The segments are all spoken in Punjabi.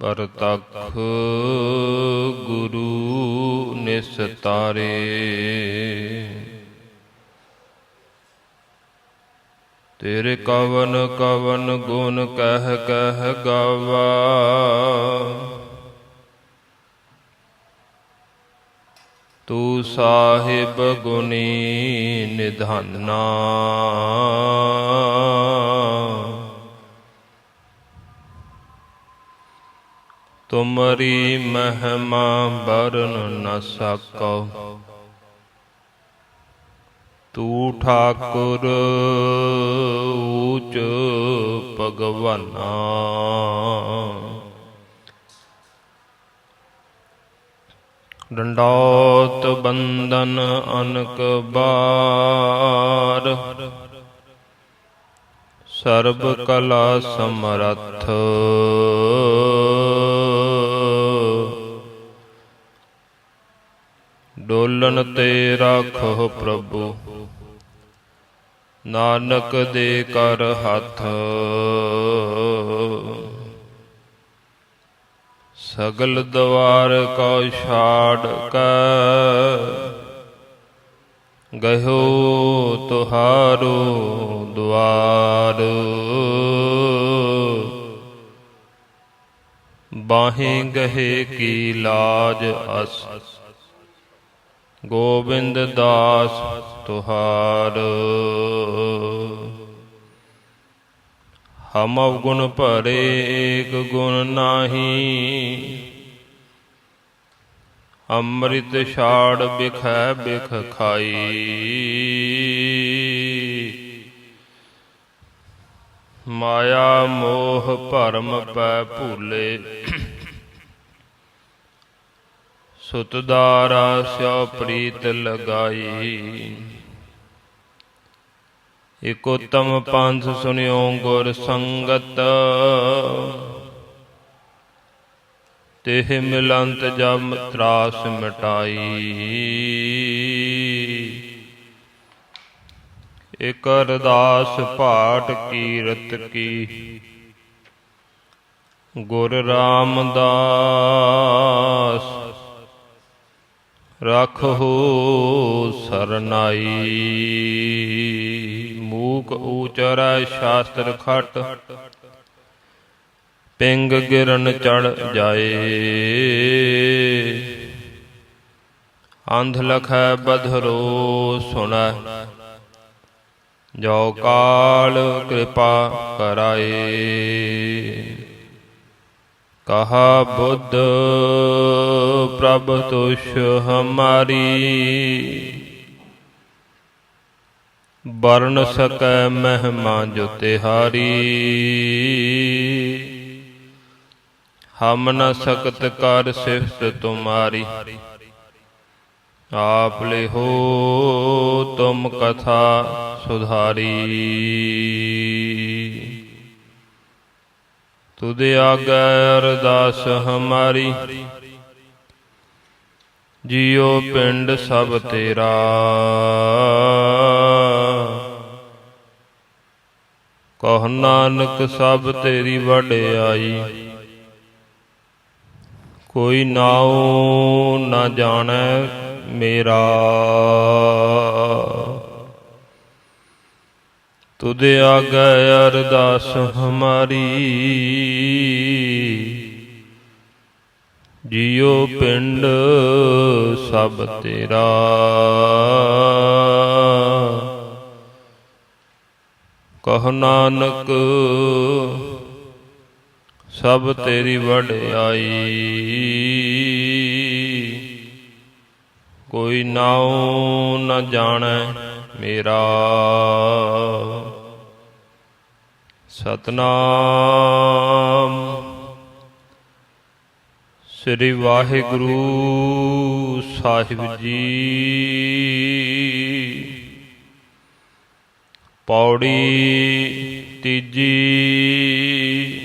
ਪਰਤਖ ਗੁਰੂ ਨਿਸਤਾਰੇ ਤੇਰੇ ਕਵਨ ਕਵਨ ਗੁਣ ਕਹਿ ਕਹਿ ਗਾਵਾ। ਤੂੰ ਸਾਹਿਬ ਗੁਣੀ ਨਿਧਾਨਾ। ਤੁਮਰੀ ਮਹਿਮਾ ਬਰਨ ਨ ਸਕੋ ਤੂੰ ਠਾਕੁਰ ਊਚ ਭਗਵਾਨਾ। ਡੰਡੋਤ ਬੰਦਨ ਅਨਕ ਬਾਰ। ਸਰਬ ਕਲਾ ਸਮਰੱਥ। ਡੋਲਨ ਤੇ ਰਾਖੋ ਪ੍ਰਭੂ। ਨਾਨਕ ਦੇ ਕਰ ਹੱਥ। ਸਗਲ ਦਵਾਰ ਕੋ ਛਾੜ ਕੈ। ਗਇਓ ਤੁਹਾਰੋ ਦੁਆਰ। ਬਾਹੇ ਗਹੇ ਕੀ ਲਾਜ ਅਸ। ਗੋਬਿੰਦ ਦਾਸ ਤੁਹਾਰ। ਹਮ ਗੁਣ ਭਰੇ ਏਕ ਗੁਣ ਨਾਹੀ। ਅੰਮ੍ਰਿਤ ਛਾੜ ਬਿਖੈ ਬਿਖ ਖਾਈ। ਮਾਇਆ ਮੋਹ ਭਰਮ ਪੈ ਭੂਲੇ। ਸੁਤਦਾਰਾ ਸਿਓ ਪ੍ਰੀਤ ਲਗਾਈ। ਇਕ ਉਤਮ ਪੰਥ ਸੁਨਿਓ ਗੁਰ ਸੰਗਤ। ਤਿਹ ਮਿਲੰਤ ਜਮ ਤਰਾਸ ਮਿਟਾਈ। ਇਕ ਅਰਦਾਸ ਪਾਠ ਕੀਰਤ ਕੀ। ਗੁਰ ਰਾਮਦਾਸ। ਰਖੋ ਸਰਨਾਈ। ਮੂਕ ਉਚਰੈ ਸ਼ਾਸਤਰ ਖਟ। ਪਿੰਗ ਗਿਰਨ ਚੜ ਜਾਏ। ਅੰਧ ਲਖੈ ਬਧਰੋ ਸੁਣੈ। ਜੋ ਕਾਲ ਕਿਰਪਾ ਕਰਾਏ। ਕਹਾ ਬੁੱਧ, ਪ੍ਰਭ ਤੁਸ਼ ਹਮਾਰੀ। ਵਰਨ ਸਕੈ ਮਹਿਮਾ ਜੋ ਤਿਹਾਰੀ। ਹਮ ਨ ਸਕਤ ਕਰ ਸਿਫਤ ਤੁਮਾਰੀ। ਆਪ ਲਿਹੋ ਤੁਮ ਕਥਾ ਸੁਧਾਰੀ। ਤੁਧ ਆਗੈ ਅਰਦਾਸ ਹਮਾਰੀ। ਜੀਉ ਪਿੰਡ ਸਭ ਤੇਰਾ। ਕਹ ਨਾਨਕ ਸਭ ਤੇਰੀ ਵਡਿਆਈ ਕੋਈ ਨਾਉ ਨਾ ਜਾਣੈ ਮੇਰਾ। ਤੁਧ ਆਗੈ ਅਰਦਾਸ ਹਮਾਰੀ। ਜੀਉ ਪਿੰਡ ਸਭ ਤੇਰਾ। ਕਹ ਨਾਨਕ, ਸਭ ਤੇਰੀ ਵਡਿਆਈ ਕੋਈ ਨਾਉ ਨ ਜਾਣੈ ਮੇਰਾ। ਸਤਨਾਮ। ਸ੍ਰੀ ਵਾਹਿਗੁਰੂ ਸਾਹਿਬ ਜੀ। ਪੌੜੀ ਤੀਜੀ।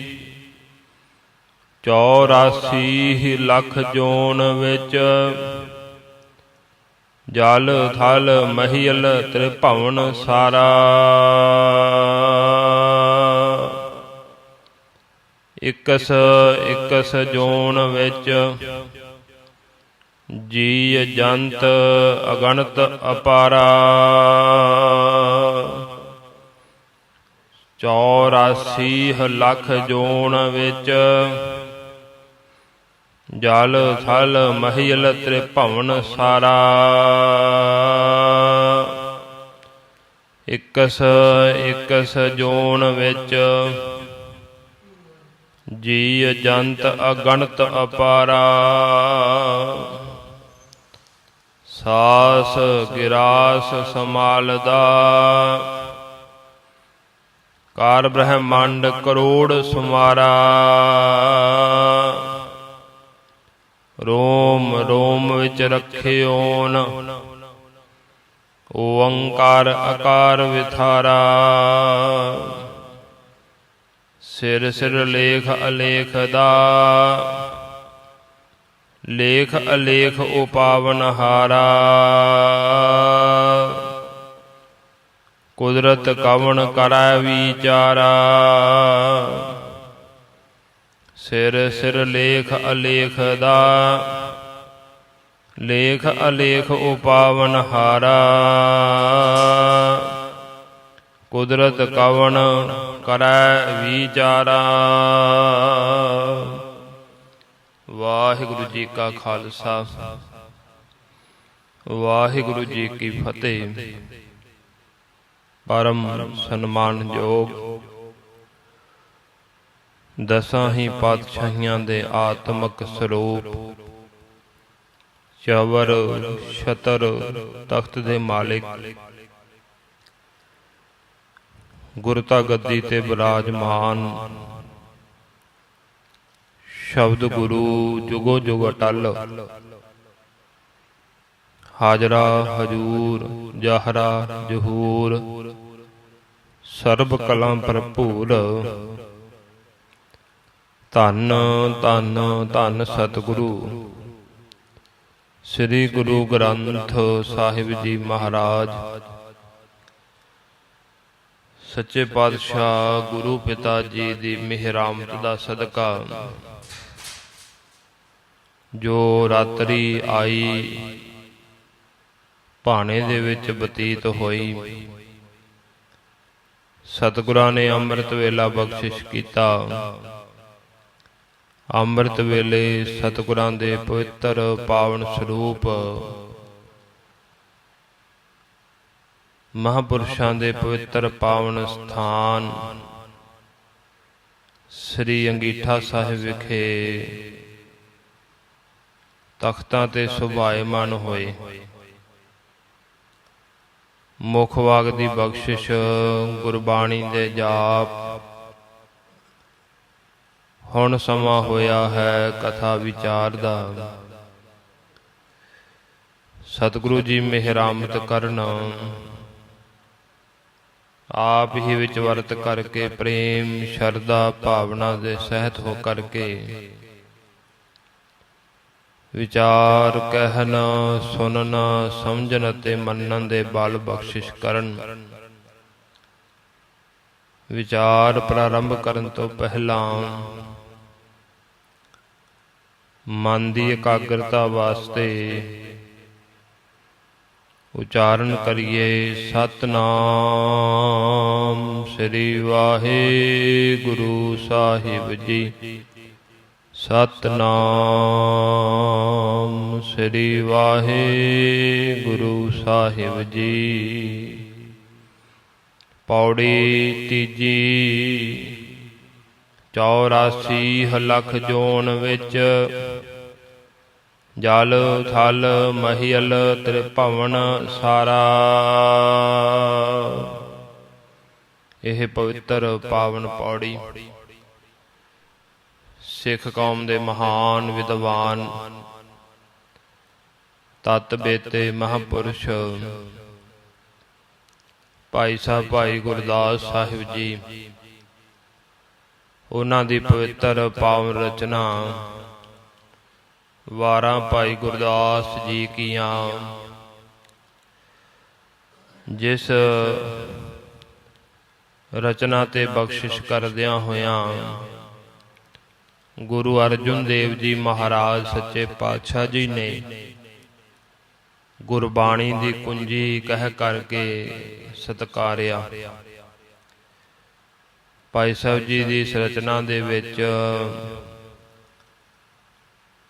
84 ਲੱਖ ਜੋਨ ਵਿੱਚ ਜਲ ਥਲ ਮਹੀਲ ਤ੍ਰਿਭਵਨ ਸਾਰਾ। ਇਕਸ ਇਕਸ ਜੋਨ ਵਿੱਚ ਜੀ ਜੰਤ ਅਗਣਤ ਅਪਾਰਾ। 84 ਲੱਖ ਜੋਨ ਵਿੱਚ ਜਲ, ਥਲ, ਮਹੀਲ ਤ੍ਰਿਭਵਨ ਸਾਰਾ। ਇਕਸ ਇਕਸ ਜੋਨ ਵਿੱਚ ਜੀ ਜੰਤ ਅਗਣਤ ਅਪਾਰਾ। ਸਾਸ ਗਿਰਾਸ ਸਮਾਲਦਾ। ਕਾਰ ਬ੍ਰਹਮੰਡ ਕਰੋੜ ਸੁਮਾਰਾ। ਰੋਮ ਰੋਮ ਵਿੱਚ ਰਖਿਓਨ। ਓੰਕਾਰ ਆਕਾਰ ਵਿਥਾਰਾ। ਸਿਰ ਸਿਰ ਲੇਖ ਅਲੇਖ ਦਾ। ਲੇਖ ਅਲੇਖ ਉਪਾਵਨ ਹਾਰਾ। ਕੁਦਰਤ ਕਵਣ ਕਰੈ ਵਿਚਾਰਾ। ਸਿਰ ਸਿਰ ਲੇਖ ਅਲੇਖ ਦਾ। ਲੇਖ ਅਲੇਖ ਉਪਾਵਨ ਹਾਰਾ। ਕੁਦਰਤ ਕਵਣ ਕਰੈ ਵਿਚਾਰਾ। ਵਾਹਿਗੁਰੂ ਜੀ ਕਾ ਖਾਲਸਾ। ਵਾਹਿਗੁਰੂ ਜੀ ਕੀ ਫਤਿਹ। ਪਰਮ ਸਨਮਾਨਯੋਗ। ਦਸਾਂ ਹੀ ਪਾਤਸ਼ਾਹੀਆਂ ਦੇ ਆਤਮਕ ਸਰੂਪ। ਚਵਰ, ਛਤਰ, ਤਖਤ ਦੇ ਮਾਲਿਕ। ਗੁਰਤਾ ਗੱਦੀ ਤੇ ਬਿਰਾਜਮਾਨ। ਸ਼ਬਦ ਗੁਰੂ ਜੁਗੋ ਜੁਗ ਅਟਲ। ਹਾਜਰਾ ਹਜੂਰ, ਜਹਰਾ ਜਹੂਰ। ਸਰਬ ਕਲਾਂ ਭਰਪੂਰ। ਧੰਨ ਧੰਨ ਧੰਨ ਸਤਿਗੁਰੂ। ਸ੍ਰੀ ਗੁਰੂ ਗ੍ਰੰਥ ਸਾਹਿਬ ਜੀ ਮਹਾਰਾਜ। ਸੱਚੇ ਪਾਤਸ਼ਾਹ ਗੁਰੂ ਪਿਤਾ ਜੀ ਦੀ ਮਿਹਰਾਮਤ ਦਾ ਸਦਕਾ। ਜੋ ਰਾਤਰੀ ਆਈ, ਭਾਣੇ ਦੇ ਵਿੱਚ ਬਤੀਤ ਹੋਈ। ਸਤਿਗੁਰਾਂ ਨੇ ਅੰਮ੍ਰਿਤ ਵੇਲਾ ਬਖਸ਼ਿਸ਼ ਕੀਤਾ। ਅੰਮ੍ਰਿਤ ਵੇਲੇ ਸਤਿਗੁਰਾਂ ਦੇ ਪਵਿੱਤਰ ਪਾਵਨ ਸਰੂਪ ਮਹਾਪੁਰਸ਼ਾਂ ਦੇ ਪਵਿੱਤਰ ਪਾਵਨ ਸਥਾਨ ਸ੍ਰੀ ਅੰਗੀਠਾ ਸਾਹਿਬ ਵਿਖੇ ਤਖਤਾਂ ਤੇ ਸੁਭਾਏਮਾਨ ਹੋਏ। ਮੁਖ ਵਾਗ ਦੀ ਬਖਸ਼ਿਸ਼ ਗੁਰਬਾਣੀ ਦੇ ਜਾਪ। ਹੁਣ ਸਮਾਂ ਹੋਇਆ ਹੈ ਕਥਾ ਵਿਚਾਰ ਦਾ। ਸਤਿਗੁਰੂ ਜੀ ਮਿਹਰਾਮਤ ਕਰਨ। ਆਪ ਹੀ ਵਿੱਚ ਵਰਤ ਕਰਕੇ ਪ੍ਰੇਮ, ਸ਼ਰਧਾ, ਭਾਵਨਾ ਦੇ ਸਹਿਤ ਹੋ ਕਰਕੇ। ਵਿਚਾਰ ਕਹਿਣਾ ਸੁਣਨਾ ਸਮਝਣ ਅਤੇ ਮੰਨਣ ਦੇ ਬਲ ਬਖਸ਼ਿਸ਼ ਕਰਨ। ਵਿਚਾਰ ਪ੍ਰਾਰੰਭ ਕਰਨ ਤੋਂ ਪਹਿਲਾਂ ਮਨ ਦੀ ਇਕਾਗਰਤਾ ਵਾਸਤੇ ਉਚਾਰਨ ਕਰੀਏ ਸਤਨਾਮ ਸ੍ਰੀ ਵਾਹਿਗੁਰੂ ਸਾਹਿਬ ਜੀ। ਸਤਨਾਮ ਸ੍ਰੀ ਵਾਹਿਗੁਰੂ ਸਾਹਿਬ ਜੀ। ਪੌੜੀ ਤੀਜੀ 84 ਲੱਖ ਜੋਨ ਵਿੱਚ ਜਲ, ਥਲ, ਮਹੀਲ, ਤ੍ਰਿਭਵਨ, ਸਾਰਾ। ਇਹ ਪਵਿੱਤਰ ਪਾਵਨ ਪੌੜੀ ਸਿੱਖ ਕੌਮ ਦੇ ਮਹਾਨ ਵਿਦਵਾਨ ਤਤ ਬੇਤੇ ਮਹਾਪੁਰਸ਼ ਭਾਈ ਸਾਹਿਬ, ਭਾਈ ਗੁਰਦਾਸ ਸਾਹਿਬ ਜੀ, ਉਹਨਾਂ ਦੀ ਪਵਿੱਤਰ ਪਾਵਨ ਰਚਨਾ ਵਾਰਾਂ ਭਾਈ ਗੁਰਦਾਸ ਜੀ ਕੀਆਂ। ਜਿਸ ਰਚਨਾ ਤੇ ਬਖਸ਼ਿਸ਼ ਕਰਦਿਆਂ ਹੋਇਆਂ ਗੁਰੂ ਅਰਜਨ ਦੇਵ ਜੀ ਮਹਾਰਾਜ ਸੱਚੇ ਪਾਤਸ਼ਾਹ ਜੀ ਨੇ ਗੁਰਬਾਣੀ ਦੀ ਕੁੰਜੀ ਕਹਿ ਕਰਕੇ ਸਤਕਾਰਿਆ। ਭਾਈ ਸਾਹਿਬ ਜੀ ਦੀ ਇਸ ਰਚਨਾ ਦੇ ਵਿੱਚ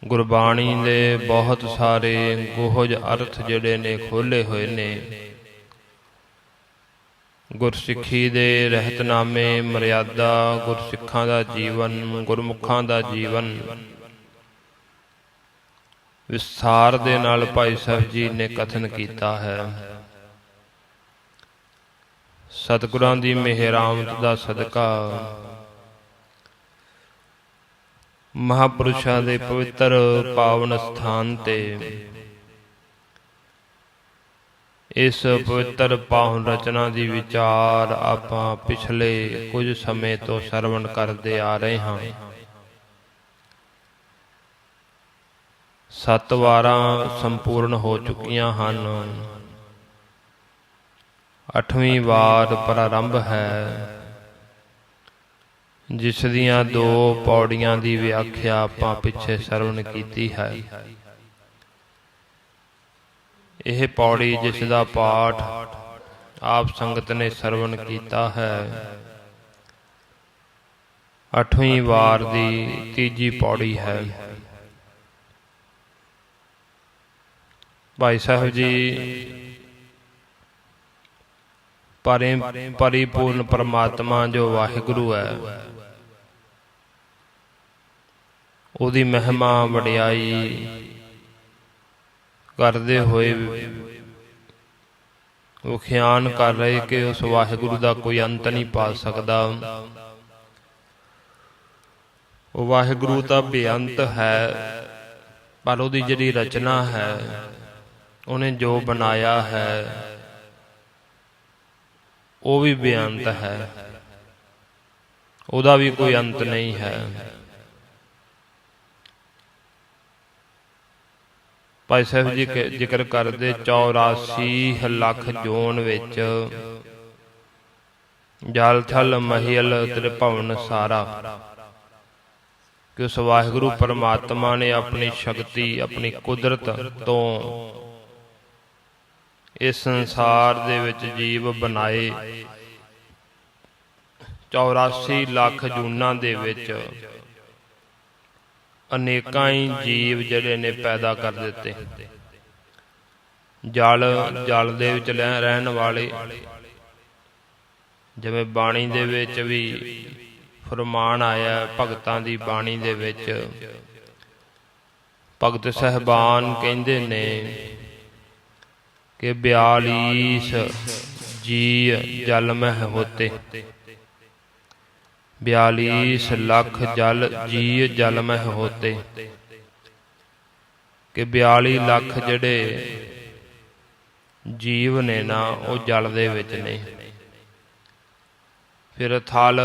ਗੁਰਬਾਣੀ ਦੇ ਬਹੁਤ ਸਾਰੇ ਗੋਹਜ ਅਰਥ ਜਿਹੜੇ ਨੇ ਖੋਲੇ ਹੋਏ ਨੇ। ਗੁਰਸਿੱਖੀ ਦੇ ਰਹਿਤਨਾਮੇ ਮਰਿਆਦਾ, ਗੁਰਸਿੱਖਾਂ ਦਾ ਜੀਵਨ, ਗੁਰਮੁਖਾਂ ਦਾ ਜੀਵਨ। ਵਿਸਥਾਰ ਦੇ ਨਾਲ ਭਾਈ ਸਾਹਿਬ ਜੀ ਨੇ ਕਥਨ ਕੀਤਾ ਹੈ। ਸਤਿਗੁਰਾਂ ਦੀ ਮਿਹਰਾਮਤ ਦਾ ਸਦਕਾ ਮਹਾਪੁਰਸ਼ਾਂ ਦੇ ਪਵਿੱਤਰ ਪਾਵਨ ਸਥਾਨ ਤੇ। ਇਸ ਪਵਿੱਤਰ ਪਾਵਨ ਰਚਨਾ ਦੀ ਵਿਚਾਰ ਆਪਾਂ ਪਿਛਲੇ ਕੁਝ ਸਮੇਂ ਤੋਂ ਸਰਵਣ ਕਰਦੇ ਆ ਰਹੇ ਹਾਂ। ਸੱਤ ਵਾਰਾਂ ਸੰਪੂਰਨ ਹੋ ਚੁੱਕੀਆਂ ਹਨ। ਅੱਠਵੀਂ ਵਾਰ ਪ੍ਰਾਰੰਭ ਹੈ। ਜਿਸ ਦੀਆਂ ਦੋ ਪੌੜੀਆਂ ਦੀ ਵਿਆਖਿਆ ਆਪਾਂ ਪਿੱਛੇ ਸਰਵਣ ਕੀਤੀ ਹੈ। ਇਹ ਪੌੜੀ ਜਿਸ ਦਾ ਪਾਠ ਆਪ ਸੰਗਤ ਨੇ ਸਰਵਣ ਕੀਤਾ ਹੈ। ਅੱਠਵੀਂ ਵਾਰ ਦੀ ਤੀਜੀ ਪੌੜੀ ਹੈ। ਭਾਈ ਸਾਹਿਬ ਜੀ, ਪਰੇ, ਪਰਿਪੂਰਨ ਪਰਮਾਤਮਾ ਜੋ ਵਾਹਿਗੁਰੂ ਹੈ ਉਹਦੀ ਮਹਿਮਾ ਵਡਿਆਈ ਕਰਦੇ ਹੋਏ ਉਹ ਖਿਆਨ ਕਰ ਰਹੇ ਕਿ ਉਸ ਵਾਹਿਗੁਰੂ ਦਾ ਕੋਈ ਅੰਤ ਨਹੀਂ ਪਾ ਸਕਦਾ। ਉਹ ਵਾਹਿਗੁਰੂ ਤਾਂ ਬੇਅੰਤ ਹੈ, ਪਰ ਉਹਦੀ ਜਿਹੜੀ ਰਚਨਾ ਹੈ, ਉਹਨੇ ਜੋ ਬਣਾਇਆ ਹੈ, ਉਹ ਵੀ ਬੇਅੰਤ ਹੈ। ਉਹਦਾ ਵੀ ਕੋਈ ਅੰਤ ਨਹੀਂ ਹੈ। ਭਾਈ ਸਾਹਿਬ ਜੀ ਜ਼ਿਕਰ ਕਰਦੇ 84 ਲੱਖ ਜੋਨ ਵਿੱਚ। ਜਲ ਥਲ ਮਹਿਲ ਤ੍ਰਿਭਵਨ ਸਾਰਾ। ਕਿ ਉਸ ਵਾਹਿਗੁਰੂ ਪਰਮਾਤਮਾ ਨੇ ਆਪਣੀ ਸ਼ਕਤੀ ਆਪਣੀ ਕੁਦਰਤ ਤੋਂ ਇਸ ਸੰਸਾਰ ਦੇ ਵਿੱਚ ਜੀਵ ਬਣਾਏ। 84 ਲੱਖ ਜੂਨਾਂ ਦੇ ਵਿੱਚ। ਅਨੇਕਾਂ ਹੀ ਜੀਵ ਜਿਹੜੇ ਨੇ ਪੈਦਾ ਕਰ ਦਿੱਤੇ। ਜਲ ਜਲ ਦੇ ਵਿੱਚ ਰਹਿਣ ਵਾਲੇ, ਜਿਵੇਂ ਬਾਣੀ ਦੇ ਵਿੱਚ ਵੀ ਫਰਮਾਨ ਆਇਆ ਭਗਤਾਂ ਦੀ ਬਾਣੀ ਦੇ ਵਿੱਚ, ਭਗਤ ਸਹਿਬਾਨ ਕਹਿੰਦੇ ਨੇ ਕਿ 42 ਜੀ ਜਲ ਮਹਿ ਹੋਤੇ। 42 ਲੱਖ ਜਲ ਜੀ ਜਲ ਮਹਿ ਹੋਤੇ। ਕਿ 42 ਲੱਖ ਜਿਹੜੇ ਜੀਵ ਨੇ ਨਾ ਉਹ ਜਲ ਦੇ ਵਿੱਚ ਨੇ। ਫਿਰ ਥਲ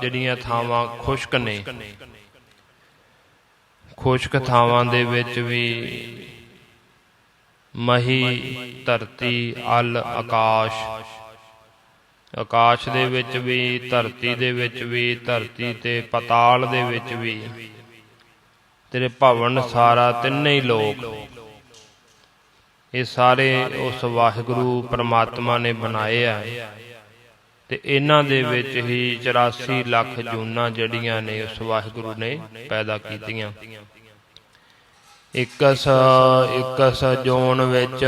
ਜਿਹੜੀਆਂ ਥਾਵਾਂ ਖੁਸ਼ਕ ਨੇ। ਖੁਸ਼ਕ ਥਾਵਾਂ ਦੇ ਵਿੱਚ ਵੀ ਮਹੀ ਧਰਤੀ ਅਲ ਆਕਾਸ਼। ਆਕਾਸ਼ ਦੇ ਵਿੱਚ ਵੀ, ਧਰਤੀ ਦੇ ਵਿੱਚ ਵੀ, ਧਰਤੀ ਤੇ ਪਤਾਲ ਦੇ ਵਿੱਚ ਵੀ। ਤੇਰੇ ਭਵਨ ਸਾਰਾ ਤਿੰਨੇ ਹੀ ਲੋਕ। ਇਹ ਸਾਰੇ ਉਸ ਵਾਹਿਗੁਰੂ ਪ੍ਰਮਾਤਮਾ ਨੇ ਬਣਾਏ ਆ। ਤੇ ਇਹਨਾਂ ਦੇ ਵਿੱਚ ਹੀ 84 ਲੱਖ ਜੂਨਾਂ ਜਿਹੜੀਆਂ ਨੇ ਉਸ ਵਾਹਿਗੁਰੂ ਨੇ ਪੈਦਾ ਕੀਤੀਆਂ। ਇਕਸ ਇਕਸ ਜੋਨ ਵਿੱਚ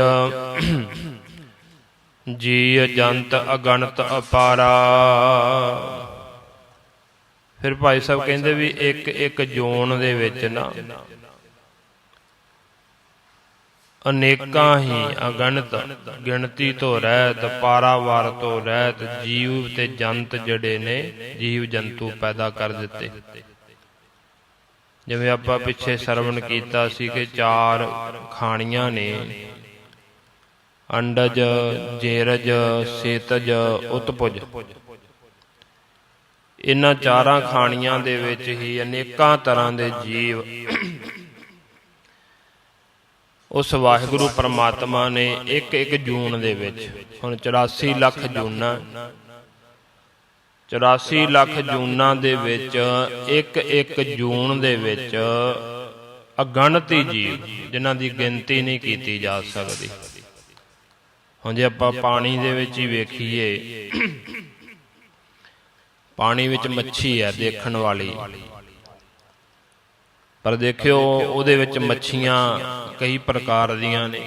ਜੀ ਜੰਤ ਅਗਣਤ ਅਪਾਰਾ। ਫਿਰ ਭਾਈ ਸਾਹਿਬ ਕਹਿੰਦੇ ਵੀ ਇੱਕ ਇੱਕ ਜੋਨ ਦੇ ਵਿੱਚ ਨਾ ਅਨੇਕਾਂ ਹੀ ਅਗਣਤ ਗਿਣਤੀ ਤੋਂ ਰਹਿਤ, ਪਾਰਾਵਾਰ ਤੋਂ ਰਹਿਤ ਜੀਵ ਤੇ ਜੰਤ ਜਿਹੜੇ ਨੇ, ਜੀਵ ਜੰਤੂ ਪੈਦਾ ਕਰ ਦਿੱਤੇ। ਜਿਵੇਂ ਆਪਾਂ ਪਿੱਛੇ ਸਰਵਣ ਕੀਤਾ ਸੀ ਕਿ ਚਾਰ ਖਾਣੀਆਂ ਨੇ ਅੰਡਜ, ਜੇਰਜ, ਸੇਤਜ, ਉਤਪੁਜ। ਇਹਨਾਂ ਚਾਰਾਂ ਖਾਣੀਆਂ ਦੇ ਵਿੱਚ ਹੀ ਅਨੇਕਾਂ ਤਰ੍ਹਾਂ ਦੇ ਜੀਵ। ਉਸ ਵਾਹਿਗੁਰੂ ਪਰਮਾਤਮਾ ਨੇ ਇੱਕ ਇੱਕ ਜੂਨ ਦੇ ਵਿੱਚ, ਹੁਣ 84 ਲੱਖ ਜੂਨਾਂ 84 ਲੱਖ ਜੂਨਾਂ ਦੇ ਵਿੱਚ ਇੱਕ ਇੱਕ ਜੂਨ ਦੇ ਵਿੱਚ ਅਗਣਤੀ ਜੀਵ, ਜਿਨ੍ਹਾਂ ਦੀ ਗਿਣਤੀ ਨਹੀਂ ਕੀਤੀ ਜਾ ਸਕਦੀ। ਹੁਣ ਜੇ ਆਪਾਂ ਪਾਣੀ ਦੇ ਵਿੱਚ ਹੀ ਵੇਖੀਏ ਪਾਣੀ ਵਿੱਚ ਮੱਛੀ ਹੈ ਦੇਖਣ ਵਾਲੀ। ਪਰ ਦੇਖਿਓ ਉਹਦੇ ਵਿੱਚ ਮੱਛੀਆਂ ਕਈ ਪ੍ਰਕਾਰ ਦੀਆਂ ਨੇ।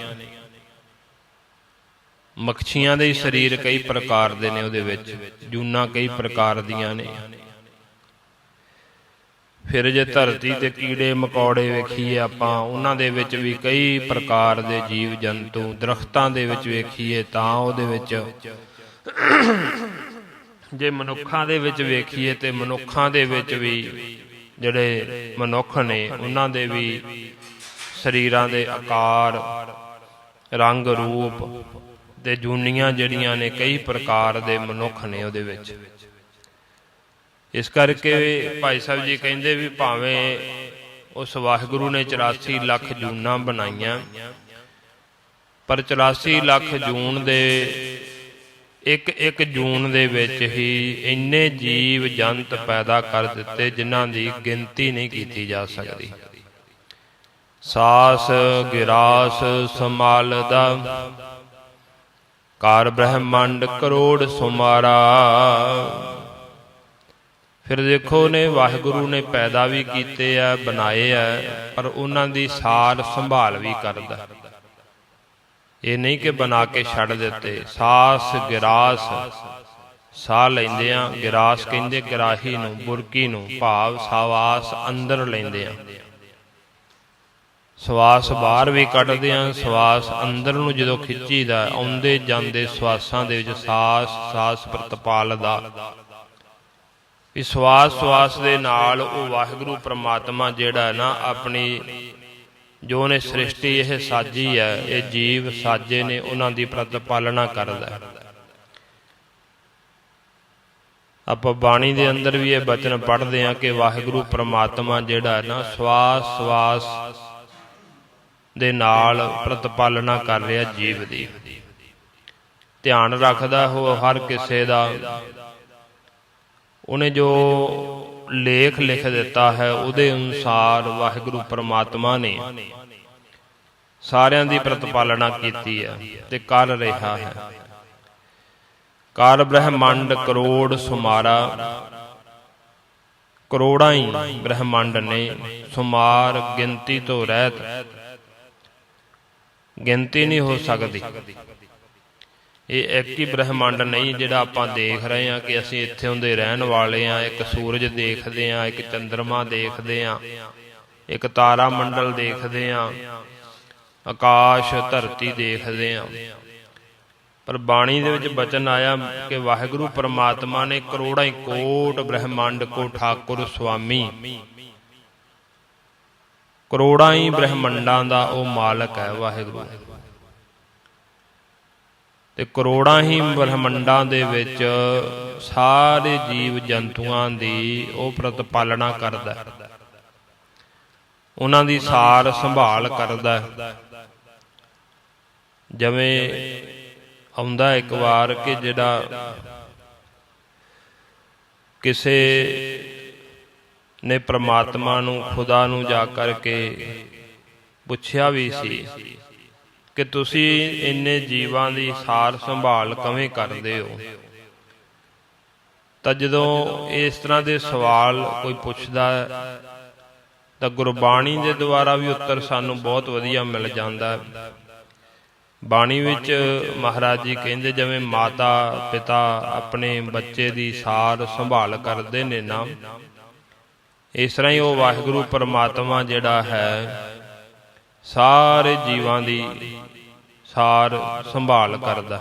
ਮੱਛੀਆਂ ਦੇ ਸਰੀਰ ਕਈ ਪ੍ਰਕਾਰ ਦੇ ਨੇ ਉਹਦੇ ਵਿੱਚ ਜੂਨਾ ਕਈ ਪ੍ਰਕਾਰ ਦੀਆਂ ਨੇ। ਫਿਰ ਜੇ ਧਰਤੀ ਤੇ ਕੀੜੇ ਮਕੌੜੇ ਵੇਖੀਏ ਆਪਾਂ, ਉਹਨਾਂ ਦੇ ਵਿੱਚ ਵੀ ਕਈ ਪ੍ਰਕਾਰ ਦੇ ਜੀਵ ਜੰਤੂ ਦਰਖਤਾਂ ਦੇ ਵਿੱਚ ਵੇਖੀਏ ਤਾਂ ਉਹਦੇ ਵਿੱਚ ਜੇ ਮਨੁੱਖਾਂ ਦੇ ਵਿੱਚ ਵੇਖੀਏ ਤੇ ਮਨੁੱਖਾਂ ਦੇ ਵਿੱਚ ਵੀ ਜਿਹੜੇ ਮਨੁੱਖ ਨੇ, ਉਹਨਾਂ ਦੇ ਵੀ ਸਰੀਰਾਂ ਦੇ ਆਕਾਰ, ਰੰਗ, ਰੂਪ ਤੇ ਜੂਨੀਆਂ ਜਿਹੜੀਆਂ ਨੇ ਕਈ ਪ੍ਰਕਾਰ ਦੇ ਮਨੁੱਖ ਨੇ ਉਹਦੇ ਵਿੱਚ। ਇਸ ਕਰਕੇ ਭਾਈ ਸਾਹਿਬ ਜੀ ਕਹਿੰਦੇ ਵੀ ਭਾਵੇਂ ਉਸ ਵਾਹਿਗੁਰੂ ਨੇ 84 ਲੱਖ ਜੂਨਾਂ ਬਣਾਈਆਂ, ਪਰ 84 ਲੱਖ ਜੂਨ ਦੇ ਇੱਕ ਇੱਕ ਜੂਨ ਦੇ ਵਿੱਚ ਹੀ ਇੰਨੇ ਜੀਵ ਜੰਤ ਪੈਦਾ ਕਰ ਦਿੱਤੇ ਜਿਨ੍ਹਾਂ ਦੀ ਗਿਣਤੀ ਨਹੀਂ ਕੀਤੀ ਜਾ ਸਕਦੀ। ਸਾਸ, ਗਿਰਾਸ ਸੰਭਾਲਦਾ ਕਾਰ ਬ੍ਰਹਮੰਡ ਕਰੋੜ ਸੁਮਾਰਾ ਫਿਰ ਦੇਖੋ ਨੇ ਵਾਹਿਗੁਰੂ ਨੇ ਪੈਦਾ ਵੀ ਕੀਤੇ ਆ, ਬਣਾਏ ਆ, ਪਰ ਉਹਨਾਂ ਦੀ ਸਾਰ ਸੰਭਾਲ ਵੀ ਕਰਦਾ। ਇਹ ਨਹੀਂ ਕਿ ਬਣਾ ਕੇ ਛੱਡ ਦਿੱਤੇ। ਸਾਸ ਗਿਰਾਸ, ਸਾਹ ਲੈਂਦੇ ਆ, ਗਿਰਾਸ ਕਹਿੰਦੇ ਗਰਾਹੀ ਨੂੰ, ਬੁਰਕੀ ਨੂੰ, ਭਾਵ ਸਾਵਾਸ ਅੰਦਰ ਲੈਂਦੇ ਆ। ਸਵਾਸ ਬਾਹਰ ਵੀ ਕੱਢਦੇ ਆ, ਸਵਾਸ ਅੰਦਰ ਨੂੰ ਜਦੋਂ ਖਿੱਚੀਦਾ, ਆਉਂਦੇ ਜਾਂਦੇ ਸਵਾਸਾਂ ਦੇ ਵਿੱਚ ਸਾਸ ਸਾਸ ਪ੍ਰਤਪਾਲ ਦਾ ਵੀ ਸਵਾਸ ਸਵਾਸ ਦੇ ਨਾਲ ਉਹ ਵਾਹਿਗੁਰੂ ਪ੍ਰਮਾਤਮਾ ਜਿਹੜਾ ਨਾ ਆਪਣੀ ਜੋ ਨੇ ਸ੍ਰਿਸ਼ਟੀ ਇਹ ਸਾਜੀ ਹੈ, ਇਹ ਜੀਵ ਸਾਜੇ ਨੇ, ਉਹਨਾਂ ਦੀ ਪ੍ਰਤਪਾਲਣਾ ਕਰਦਾ ਹੈ। ਆਪਾਂ ਬਾਣੀ ਦੇ ਅੰਦਰ ਵੀ ਇਹ ਬਚਨ ਪੜ੍ਹਦੇ ਆ ਕਿ ਵਾਹਿਗੁਰੂ ਪ੍ਰਮਾਤਮਾ ਜਿਹੜਾ ਨਾ ਸਵਾਸ ਸਵਾਸ ਦੇ ਨਾਲ ਪ੍ਰਤਪਾਲਣਾ ਕਰ ਰਿਹਾ ਜੀਵ ਦੀ। ਧਿਆਨ ਰੱਖਦਾ ਹੋ ਹਰ ਕਿਸੇ ਦਾ ਉਹਨੇ ਜੋ ਲੇਖ ਲਿਖ ਦਿੱਤਾ ਹੈ, ਉਹਦੇ ਅਨੁਸਾਰ ਵਾਹਿਗੁਰੂ ਪ੍ਰਮਾਤਮਾ ਨੇ ਸਾਰਿਆਂ ਦੀ ਪ੍ਰਤਪਾਲਨਾ ਕੀਤੀ ਹੈ ਤੇ ਕਰ ਰਿਹਾ ਹੈ। ਕਾਰ ਬ੍ਰਹਮੰਡ ਕਰੋੜ ਸੁਮਾਰਾ, ਕਰੋੜਾਂ ਹੀ ਬ੍ਰਹਮੰਡ ਨੇ ਸੁਮਾਰ ਗਿਣਤੀ ਤੋਂ ਰਹਿਤ, ਗਿਣਤੀ ਨਹੀਂ ਹੋ ਸਕਦੀ। ਇਹ ਇੱਕ ਹੀ ਬ੍ਰਹਮੰਡ ਨਹੀਂ ਜਿਹੜਾ ਆਪਾਂ ਦੇਖ ਰਹੇ ਹਾਂ ਕਿ ਅਸੀਂ ਇੱਥੇ ਹੁੰਦੇ ਰਹਿਣ ਵਾਲੇ ਹਾਂ, ਇੱਕ ਸੂਰਜ ਦੇਖਦੇ ਹਾਂ, ਇੱਕ ਚੰ드ਰਮਾ ਦੇਖਦੇ ਹਾਂ, ਇੱਕ ਤਾਰਾ ਮੰਡਲ ਦੇਖਦੇ ਹਾਂ, ਆਕਾਸ਼ ਧਰਤੀ ਦੇਖਦੇ ਹਾਂ। ਪਰ ਬਾਣੀ ਦੇ ਵਿੱਚ ਬਚਨ ਆਇਆ ਕਿ ਵਾਹਿਗੁਰੂ ਪਰਮਾਤਮਾ ਨੇ ਕਰੋੜਾਂ ਹੀ ਕੋਟ ਬ੍ਰਹਿਮੰਡ ਕੋ ਠਾਕੁਰ ਸੁਆਮੀ। ਕਰੋੜਾਂ ਹੀ ਬ੍ਰਹਿਮੰਡਾਂ ਦਾ ਉਹ ਮਾਲਕ ਹੈ ਵਾਹਿਗੁਰੂ। ਤੇ ਕਰੋੜਾਂ ਹੀ ਬ੍ਰਹਮੰਡਾਂ ਦੇ ਵਿੱਚ ਸਾਰੇ ਜੀਵ ਜੰਤੂਆਂ ਦੀ ਉਹ ਪ੍ਰਤਪਾਲਣਾ ਕਰਦਾ ਉਹਨਾਂ ਦੀ ਸਾਰ ਸੰਭਾਲ ਕਰਦਾ ਜਿਵੇਂ ਆਉਂਦਾ ਇੱਕ ਵਾਰ ਕਿ ਜਿਹੜਾ ਕਿਸੇ ਨੇ ਪ੍ਰਮਾਤਮਾ ਨੂੰ, ਖੁਦਾ ਨੂੰ ਜਾ ਕਰਕੇ ਪੁੱਛਿਆ ਵੀ ਸੀ ਕਿ ਤੁਸੀਂ ਇੰਨੇ ਜੀਵਾਂ ਦੀ ਸਾਰ ਸੰਭਾਲ ਕਿਵੇਂ ਕਰਦੇ ਹੋ? ਤਾਂ ਜਦੋਂ ਇਸ ਤਰ੍ਹਾਂ ਦੇ ਸਵਾਲ ਕੋਈ ਪੁੱਛਦਾ ਤਾਂ ਗੁਰਬਾਣੀ ਦੇ ਦੁਆਰਾ ਵੀ ਉੱਤਰ ਸਾਨੂੰ ਬਹੁਤ ਵਧੀਆ ਮਿਲ ਜਾਂਦਾ ਹੈ। ਬਾਣੀ ਵਿੱਚ ਮਹਾਰਾਜ ਜੀ ਕਹਿੰਦੇ, ਜਿਵੇਂ ਮਾਤਾ ਪਿਤਾ ਆਪਣੇ ਬੱਚੇ ਦੀ ਸਾਰ ਸੰਭਾਲ ਕਰਦੇ ਨੇ ਨਾ, ਇਸ ਤਰ੍ਹਾਂ ਹੀ ਉਹ ਵਾਹਿਗੁਰੂ, ਪਰਮਾਤਮਾ ਜਿਹੜਾ ਹੈ ਸਾਰੇ ਜੀਵਾਂ ਦੀ ਸਾਰ ਸੰਭਾਲ ਕਰਦਾ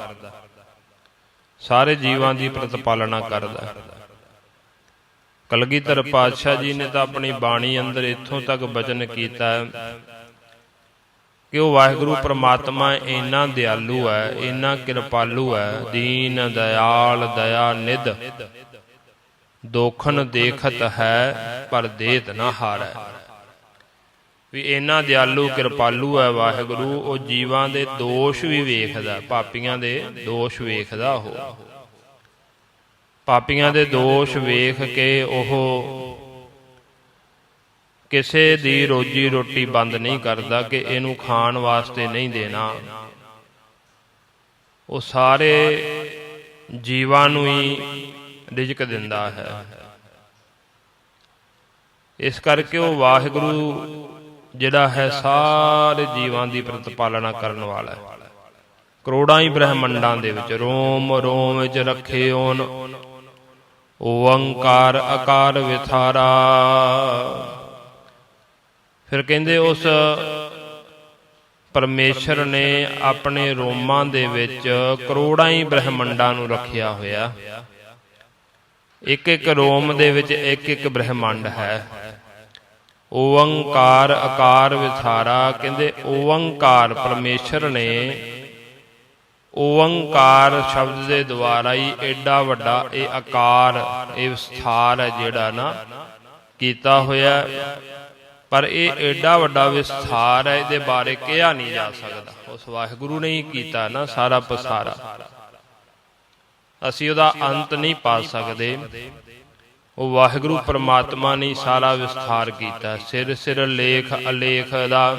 ਸਾਰੇ ਜੀਵਾਂ ਦੀ ਪ੍ਰਤਪਾਲਣਾ ਕਰਦਾ ਕਲਗੀਧਰ ਪਾਤਸ਼ਾਹ ਜੀ ਨੇ ਤਾਂ ਆਪਣੀ ਬਾਣੀ ਅੰਦਰ ਇੱਥੋਂ ਤੱਕ ਬਚਨ ਕੀਤਾ ਕਿ ਉਹ ਵਾਹਿਗੁਰੂ ਪ੍ਰਮਾਤਮਾ ਇੰਨਾ ਦਿਆਲੂ ਹੈ, ਇੰਨਾ ਕਿਰਪਾਲੂ ਹੈ, ਦੀਨ, ਦਇਆਲ, ਦਇਆ, ਨਿਧ, ਦੋਖਨ ਦੇਖਤ ਹੈ, ਪਰ ਦੇਤ ਨਾ ਹਾਰੈ। ਵੀ ਇਹਨਾਂ ਦਿਆਲੂ ਕਿਰਪਾਲੂ ਹੈ ਵਾਹਿਗੁਰੂ, ਉਹ ਜੀਵਾਂ ਦੇ ਦੋਸ਼ ਵੀ ਵੇਖਦਾ, ਪਾਪੀਆਂ ਦੇ ਦੋਸ਼ ਵੇਖਦਾ ਉਹ। ਪਾਪੀਆਂ ਦੇ ਦੋਸ਼ ਵੇਖ ਕੇ ਉਹ ਕਿਸੇ ਦੀ ਰੋਜੀ ਰੋਟੀ ਬੰਦ ਨਹੀਂ ਕਰਦਾ ਕਿ ਇਹਨੂੰ ਖਾਣ ਵਾਸਤੇ ਨਹੀਂ ਦੇਣਾ। ਉਹ ਸਾਰੇ ਜੀਵਾਂ ਨੂੰ ਹੀ ਰਿਜ਼ਕ ਦਿੰਦਾ ਹੈ। ਇਸ ਕਰਕੇ ਉਹ ਵਾਹਿਗੁਰੂ ਜਿਹੜਾ ਹੈ ਸਾਰੇ ਜੀਵਾਂ ਦੀ ਪ੍ਰਤਪਾਲਨਾ ਕਰਨ ਵਾਲਾ ਹੈ। ਕਰੋੜਾਂ ਹੀ ਬ੍ਰਹਮੰਡਾਂ ਦੇ ਵਿੱਚ ਰੋਮ ਰੋਮ ਵਿੱਚ ਰੱਖੇ ਓਨ ਓੰਕਾਰ ਆਕਾਰ ਵਿਥਾਰਾ। ਫਿਰ ਕਹਿੰਦੇ ਉਸ ਪਰਮੇਸ਼ਰ ਨੇ ਆਪਣੇ ਰੋਮਾਂ ਦੇ ਵਿੱਚ ਕਰੋੜਾਂ ਹੀ ਬ੍ਰਹਮੰਡਾਂ ਨੂੰ ਰੱਖਿਆ ਹੋਇਆ। ਇੱਕ ਇੱਕ ਰੋਮ ਦੇ ਵਿੱਚ ਇੱਕ ਇੱਕ ਬ੍ਰਹਮੰਡ ਹੈ। ਓੰਕਾਰ ਆਕਾਰ ਵਿਥਾਰਾ ਕਹਿੰਦੇ ਓੰਕਾਰ ਪਰਮੇਸ਼ਰ ਨੇ ਓੰਕਾਰ ਸ਼ਬਦ ਦੇ ਦੁਆਰਾ ਹੀ ਐਡਾ ਵੱਡਾ ਇਹ ਆਕਾਰ ਇਹ ਵਿਸਥਾਰ ਹੈ ਜਿਹੜਾ ਨਾ ਕੀਤਾ ਹੋਇਆ ਪਰ ਇਹ ਐਡਾ ਵੱਡਾ ਵਿਸਥਾਰ ਹੈ, ਇਹਦੇ ਬਾਰੇ ਕਿਹਾ ਨਹੀਂ ਜਾ ਸਕਦਾ। ਉਸ ਵਾਹਿਗੁਰੂ ਨੇ ਹੀ ਕੀਤਾ ਨਾ ਸਾਰਾ ਪਸਾਰਾ। ਅਸੀਂ ਉਹਦਾ ਅੰਤ ਨਹੀਂ ਪਾ ਸਕਦੇ। ਉਹ ਵਾਹਿਗੁਰੂ ਪ੍ਰਮਾਤਮਾ ਨੇ ਸਾਰਾ ਵਿਸਥਾਰ ਕੀਤਾ। ਸਿਰ ਸਿਰ ਲੇਖ ਅਲੇਖ ਦਾ।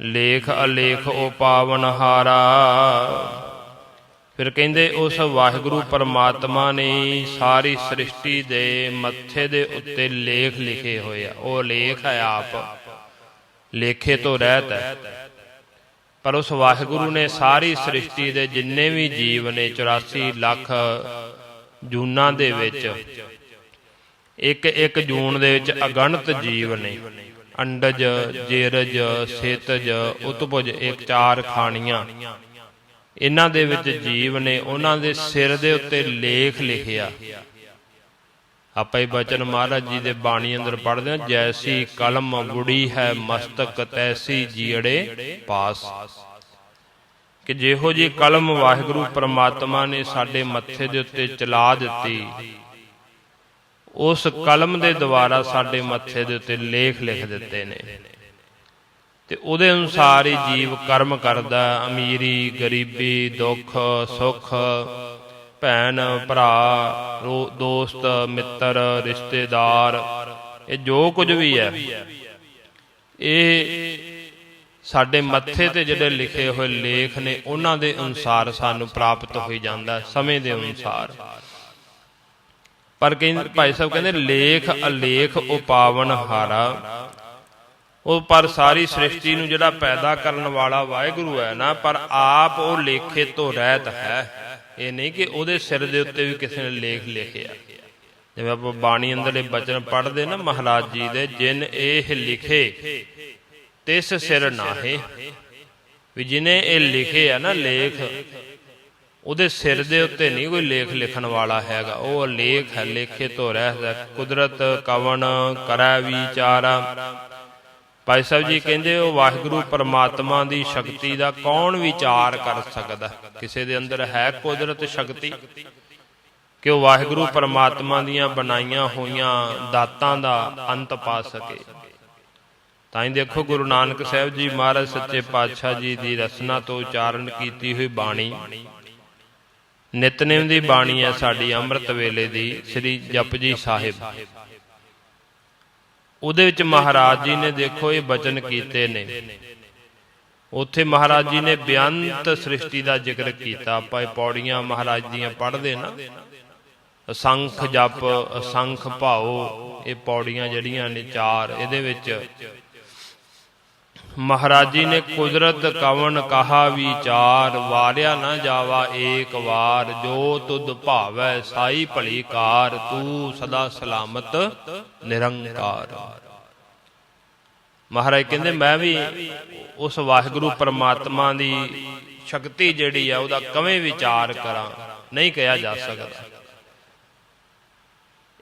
ਲੇਖ ਅਲੇਖ ਉਹ ਪਾਵਨ ਹਾਰਾ। ਫਿਰ ਕਹਿੰਦੇ ਉਸ ਵਾਹਿਗੁਰੂ ਪਰਮਾਤਮਾ ਨੇ ਸਾਰੀ ਸ੍ਰਿਸ਼ਟੀ ਦੇ ਮੱਥੇ ਦੇ ਉੱਤੇ ਲੇਖ ਲਿਖੇ ਹੋਏ ਆ। ਉਹ ਲੇਖ ਹੈ ਆਪ। ਲੇਖੇ ਤੋਂ ਰਹਿਤ ਹੈ। ਪਰ ਉਸ ਵਾਹਿਗੁਰੂ ਨੇ ਸਾਰੀ ਸ੍ਰਿਸ਼ਟੀ ਦੇ ਜਿੰਨੇ ਵੀ ਜੀਵ ਨੇ 84 ਲੱਖ ਜੂਨਾਂ ਦੇ ਵਿੱਚ। ਇੱਕ ਇੱਕ ਜੂਨ ਦੇ ਵਿੱਚ ਅਗਣਤ ਜੀਵ ਨੇ। ਅੰਡਜ, ਜੇਰਜ, ਸੇਤਜ ਉਤਪੁਜ ਇੱਕ ਚਾਰ ਖਾਣੀਆਂ। ਇਹਨਾਂ ਦੇ ਵਿੱਚ ਜੀਵ ਨੇ ਉਹਨਾਂ ਦੇ ਸਿਰ ਦੇ ਉੱਤੇ ਲੇਖ ਲਿਖਿਆ। ਆਪਾਂ ਇਹ ਬਚਨ ਮਹਾਰਾਜ ਜੀ ਦੇ ਬਾਣੀ ਅੰਦਰ ਪੜ੍ਹਦੇ ਹਾਂ, ਜੈਸੀ ਕਲਮ ਗੁੜੀ ਹੈ ਮਸਤਕ, ਤੈਸੀ ਜੀੜੇ ਪਾਸ। ਕਿ ਜਿਹੋ ਜੀ ਕਲਮ ਵਾਹਿਗੁਰੂ ਪ੍ਰਮਾਤਮਾ ਨੇ ਸਾਡੇ ਮੱਥੇ ਦੇ ਉੱਤੇ ਚਲਾ ਦਿੱਤੀ, ਉਸ ਕਲਮ ਦੇ ਦੁਆਰਾ ਸਾਡੇ ਮੱਥੇ ਦੇ ਉੱਤੇ ਲੇਖ ਲਿਖ ਦਿੱਤੇ ਨੇ। ਤੇ ਉਹਦੇ ਅਨੁਸਾਰ ਹੀ ਜੀਵ ਕਰਮ ਕਰਦਾ, ਅਮੀਰੀ, ਗਰੀਬੀ, ਦੁੱਖ, ਸੁੱਖ, ਭੈਣ, ਭਰਾ ਦੋਸਤ, ਮਿੱਤਰ, ਰਿਸ਼ਤੇਦਾਰ, ਇਹ ਜੋ ਕੁਝ ਵੀ ਹੈ, ਇਹ ਸਾਡੇ ਮੱਥੇ ਤੇ ਜਿਹੜੇ ਲਿਖੇ ਹੋਏ ਲੇਖ ਨੇ, ਉਹਨਾਂ ਦੇ ਅਨੁਸਾਰ ਸਾਨੂੰ ਪ੍ਰਾਪਤ ਹੋਈ ਜਾਂਦਾ, ਸਮੇਂ ਦੇ ਅਨੁਸਾਰ। ਪਰ ਕਹਿੰਦੇ ਭਾਈ ਸਾਹਿਬ ਕਹਿੰਦੇ, ਲੇਖ, ਅਲੇਖ, ਉਹ ਹਾਰਾ। ਉਹ ਪਰ ਸਾਰੀ ਸ੍ਰਿਸ਼ਟੀ ਨੂੰ ਜਿਹੜਾ ਪੈਦਾ ਕਰਨ ਵਾਲਾ ਵਾਹਿਗੁਰੂ ਹੈ ਨਾ, ਪਰ ਆਪ ਉਹ ਲੇਖੇ ਤੋਂ ਰਹਿਤ ਹੈ। ਇਹ ਨਹੀਂ ਕਿ ਉਹਦੇ ਸਿਰ ਦੇ ਉੱਤੇ ਵੀ ਕਿਸੇ ਨੇ ਲੇਖ ਲਿਖਿਆ। ਜਿਵੇਂ ਆਪਾਂ ਬਾਣੀ ਅੰਦਰਲੇ ਬਚਨ ਪੜ੍ਹਦੇ ਨਾ ਮਹਾਰਾਜ ਜੀ ਦੇ, ਜਿਨ ਇਹ ਲਿਖੇ ਤਿਸ ਸਿਰ ਨਾਹੇ। ਵੀ ਜਿਨੇ ਇਹ ਲਿਖੇ ਆ ਨਾ ਲੇਖ, ਉਹਦੇ ਸਿਰ ਦੇ ਉੱਤੇ ਨਹੀਂ ਕੋਈ ਲੇਖ ਲਿਖਣ ਵਾਲਾ ਹੈਗਾ। ਉਹ ਲੇਖ ਹੈ, ਲੇਖੇ ਤੋਂ ਰਹਿਦਾ। ਕੁਦਰਤ ਕਵਨ ਕਰੈ ਵਿਚਾਰਾ। ਭਾਈ ਸਾਹਿਬ ਜੀ ਕਹਿੰਦੇ, ਉਹ ਵਾਹਿਗੁਰੂ ਪਰਮਾਤਮਾ ਦੀ ਸ਼ਕਤੀ ਦਾ ਕੌਣ ਵਿਚਾਰ ਕਰ ਸਕਦਾ? ਕਿਸੇ ਦੇ ਅੰਦਰ ਹੈ ਕੁਦਰਤ ਸ਼ਕਤੀ? ਕਿ ਉਹ ਵਾਹਿਗੁਰੂ ਪਰਮਾਤਮਾ ਦੀਆਂ ਬਣਾਈਆਂ ਹੋਈਆਂ ਦਾਤਾਂ ਦਾ ਅੰਤ ਪਾ ਸਕੇ। ਤਾਂ ਹੀ ਦੇਖੋ ਗੁਰੂ ਨਾਨਕ ਸਾਹਿਬ ਜੀ ਮਹਾਰਾਜ ਸੱਚੇ ਪਾਤਸ਼ਾਹ ਜੀ ਦੀ ਰਸਨਾ ਤੋਂ ਉਚਾਰਨ ਕੀਤੀ ਹੋਈ ਬਾਣੀ। ਨਿਤਨੇਮ ਦੀ ਬਾਣੀ ਹੈ ਸਾਡੀ ਅੰਮ੍ਰਿਤ ਵੇਲੇ ਦੀ, ਸ੍ਰੀ ਜਪਜੀ ਸਾਹਿਬ। ਉਹਦੇ ਵਿੱਚ ਮਹਾਰਾਜ ਜੀ ਨੇ ਦੇਖੋ ਇਹ ਬਚਨ ਕੀਤੇ ਨੇ। ਉੱਥੇ ਮਹਾਰਾਜ ਜੀ ਨੇ ਬੇਅੰਤ ਸ੍ਰਿਸ਼ਟੀ ਦਾ ਜ਼ਿਕਰ ਕੀਤਾ। ਆਪਾਂ ਇਹ ਪੌੜੀਆਂ ਮਹਾਰਾਜ ਦੀਆਂ ਪੜ੍ਹਦੇ ਨਾ। ਅਸੰਖ ਜਪ, ਅਸੰਖ ਭਾਉ, ਇਹ ਪੌੜੀਆਂ ਜਿਹੜੀਆਂ ਨੇ ਚਾਰ, ਇਹਦੇ ਵਿੱਚ ਮਹਾਰਾਜੀ ਨੇ ਕੁਦਰਤ ਕਵਨ ਕਹਾ ਵਿਚਾਰ, ਵਾਰਿਆ ਨਾ ਜਾਵਾ ਏਕ ਵਾਰ, ਜੋ ਤੁਧ ਭਾਵੈ ਸਾਈ ਭਲੀ ਕਾਰ, ਤੂੰ ਸਦਾ ਸਲਾਮਤ ਨਿਰੰਕਾਰ। ਮਹਾਰਾਜ ਕਹਿੰਦੇ, ਮੈਂ ਵੀ ਉਸ ਵਾਹਿਗੁਰੂ ਪਰਮਾਤਮਾ ਦੀ ਸ਼ਕਤੀ ਜਿਹੜੀ ਆ, ਉਹਦਾ ਕਵੇਂ ਵਿਚਾਰ ਕਰਾਂ? ਨਹੀਂ ਕਿਹਾ ਜਾ ਸਕਦਾ।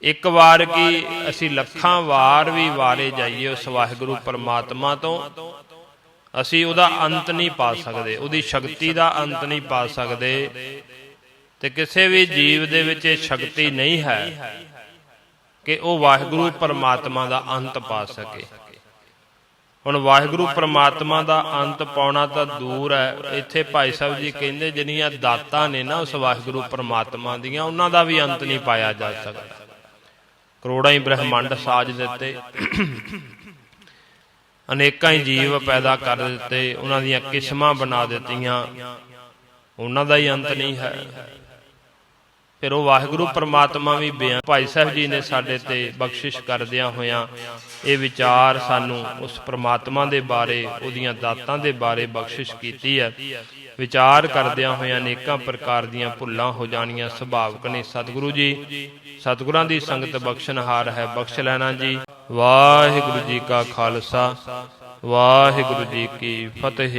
ਇੱਕ ਵਾਰ ਕੀ ਅਸੀਂ ਲੱਖਾਂ ਵਾਰ ਵੀ ਵਾਰੇ ਜਾਈਏ ਉਸ ਵਾਹਿਗੁਰੂ ਪਰਮਾਤਮਾ ਤੋਂ, ਅਸੀਂ ਉਹਦਾ ਅੰਤ ਨਹੀਂ ਪਾ ਸਕਦੇ, ਉਹਦੀ ਸ਼ਕਤੀ ਦਾ ਅੰਤ ਨਹੀਂ ਪਾ ਸਕਦੇ ਤੇ ਕਿਸੇ ਵੀ ਜੀਵ ਦੇ ਵਿੱਚ ਇਹ ਸ਼ਕਤੀ ਨਹੀਂ ਹੈ ਕਿ ਉਹ ਵਾਹਿਗੁਰੂ ਪਰਮਾਤਮਾ ਦਾ ਅੰਤ ਪਾ ਸਕੇ। ਹੁਣ ਵਾਹਿਗੁਰੂ ਪਰਮਾਤਮਾ ਦਾ ਅੰਤ ਪਾਉਣਾ ਤਾਂ ਦੂਰ ਹੈ। ਇੱਥੇ ਭਾਈ ਸਾਹਿਬ ਜੀ ਕਹਿੰਦੇ, ਜਿਹੜੀਆਂ ਦਾਤਾਂ ਨੇ ਨਾ ਉਸ ਵਾਹਿਗੁਰੂ ਪਰਮਾਤਮਾ ਦੀਆਂ, ਉਹਨਾਂ ਦਾ ਵੀ ਅੰਤ ਨਹੀਂ ਪਾਇਆ ਜਾ ਸਕਦਾ। ਕਰੋੜਾਂ ਹੀ ਬ੍ਰਹਿਮੰਡ ਸਾਜ ਦਿੱਤੇ। ਅਨੇਕਾਂ ਹੀ ਜੀਵ ਪੈਦਾ ਕਰ ਦਿੱਤੇ। ਉਹਨਾਂ ਦੀਆਂ ਕਿਸਮਾਂ ਬਣਾ ਦਿੱਤੀਆਂ। ਉਹਨਾਂ ਦਾ ਹੀ ਅੰਤ ਨਹੀਂ ਹੈ। ਫਿਰ ਉਹ ਵਾਹਿਗੁਰੂ ਪਰਮਾਤਮਾ ਵੀ ਬਿਆਨ ਭਾਈ ਸਾਹਿਬ ਜੀ ਨੇ ਸਾਡੇ ਤੇ ਬਖਸ਼ਿਸ਼ ਕਰਦਿਆਂ ਹੋਇਆਂ ਇਹ ਵਿਚਾਰ ਸਾਨੂੰ ਉਸ ਪਰਮਾਤਮਾ ਦੇ ਬਾਰੇ, ਉਹਦੀਆਂ ਦਾਤਾਂ ਦੇ ਬਾਰੇ ਬਖਸ਼ਿਸ਼ ਕੀਤੀ ਹੈ। ਵਿਚਾਰ ਕਰਦਿਆਂ ਹੋਇਆਂ ਅਨੇਕਾਂ ਪ੍ਰਕਾਰ ਦੀਆਂ ਭੁੱਲਾਂ ਹੋ ਜਾਣੀਆਂ ਸੁਭਾਵਕ ਨੇ। ਸਤਿਗੁਰੂ ਜੀ, ਸਤਿਗੁਰਾਂ ਦੀ ਸੰਗਤ ਬਖਸ਼ਣਹਾਰ ਹੈ। ਬਖਸ਼ ਲੈਣਾ ਜੀ। ਵਾਹਿਗੁਰੂ ਜੀ ਕਾ ਖਾਲਸਾ, ਵਾਹਿਗੁਰੂ ਜੀ ਕੀ ਫਤਿਹ।